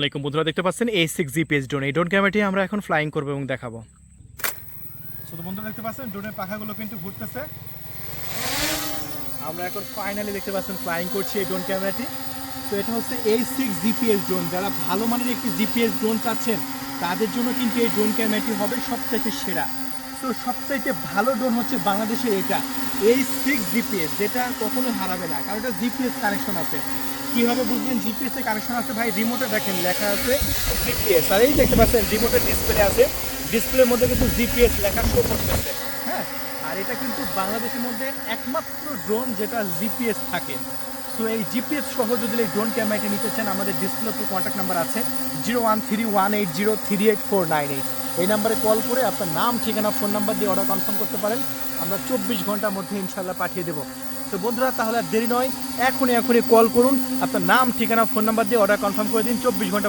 আলাইকুম বন্ধুরা, দেখতে পাচ্ছেন এই সিক্স জিপিএস ড্রোন এই ড্রোন ক্যামেরাটি আমরা এখন ফ্লাইং করব এবং দেখাবো। শুধু বন্ধুরা, দেখতে পাচ্ছেন ড্রোনের পাখাগুলো কিন্তু ঘুরতেছে। আমরা এখন ফাইনালি দেখতে পাচ্ছেন ফ্লাইং করছি এই ড্রোন ক্যামেরাটি তো এটা হচ্ছে এই সিক্স জিপিএস ড্রোন যারা ভালো মানের একটি জিপিএস ড্রোন চাচ্ছেন, তাদের জন্য কিন্তু এই ড্রোন ক্যামেরাটি হবে সবথেকে সেরা। তো সবচাইতে ভালো ড্রোন হচ্ছে বাংলাদেশের এটা। এই সিক্স জিপিএস যেটা কখনোই হারাবে না, কারণ এটা জিপিএস কানেকশন আছে। কীভাবে বুঝবেন? জিপিএস কানেকশন আছে ভাই রিমোটে দেখেন, লেখা আছে জিপিএস আর এই দেখতে পাচ্ছেন রিমোটের ডিসপ্লে আছে। ডিসপ্লের মধ্যে কিন্তু জিপিএস লেখা শো করতেছে। হ্যাঁ? আর এটা কিন্তু বাংলাদেশের মধ্যে একমাত্র ড্রোন যেটা জিপিএস থাকে। সো এই জিপিএস সহ যদি এই ড্রোন ক্যামেরাটি নিতে চান, আমাদের ডিসপ্লে কন্ট্যাক্ট নাম্বার আছে zero one three one eight zero three eight four nine eight এই নাম্বারে কল করে আপনার নাম, ঠিকানা, ফোন নাম্বার দিয়ে অর্ডার কনফার্ম করতে পারেন। আমরা চব্বিশ ঘণ্টার মধ্যে ইনশাল্লাহ পাঠিয়ে দেবো। তো বন্ধুরা, তাহলে আর দেরি নয়, এখনই এখনই কল করুন। আপনার নাম, ঠিকানা, ফোন নাম্বার দিয়ে অর্ডার কনফার্ম করে দিন। চব্বিশ ঘণ্টা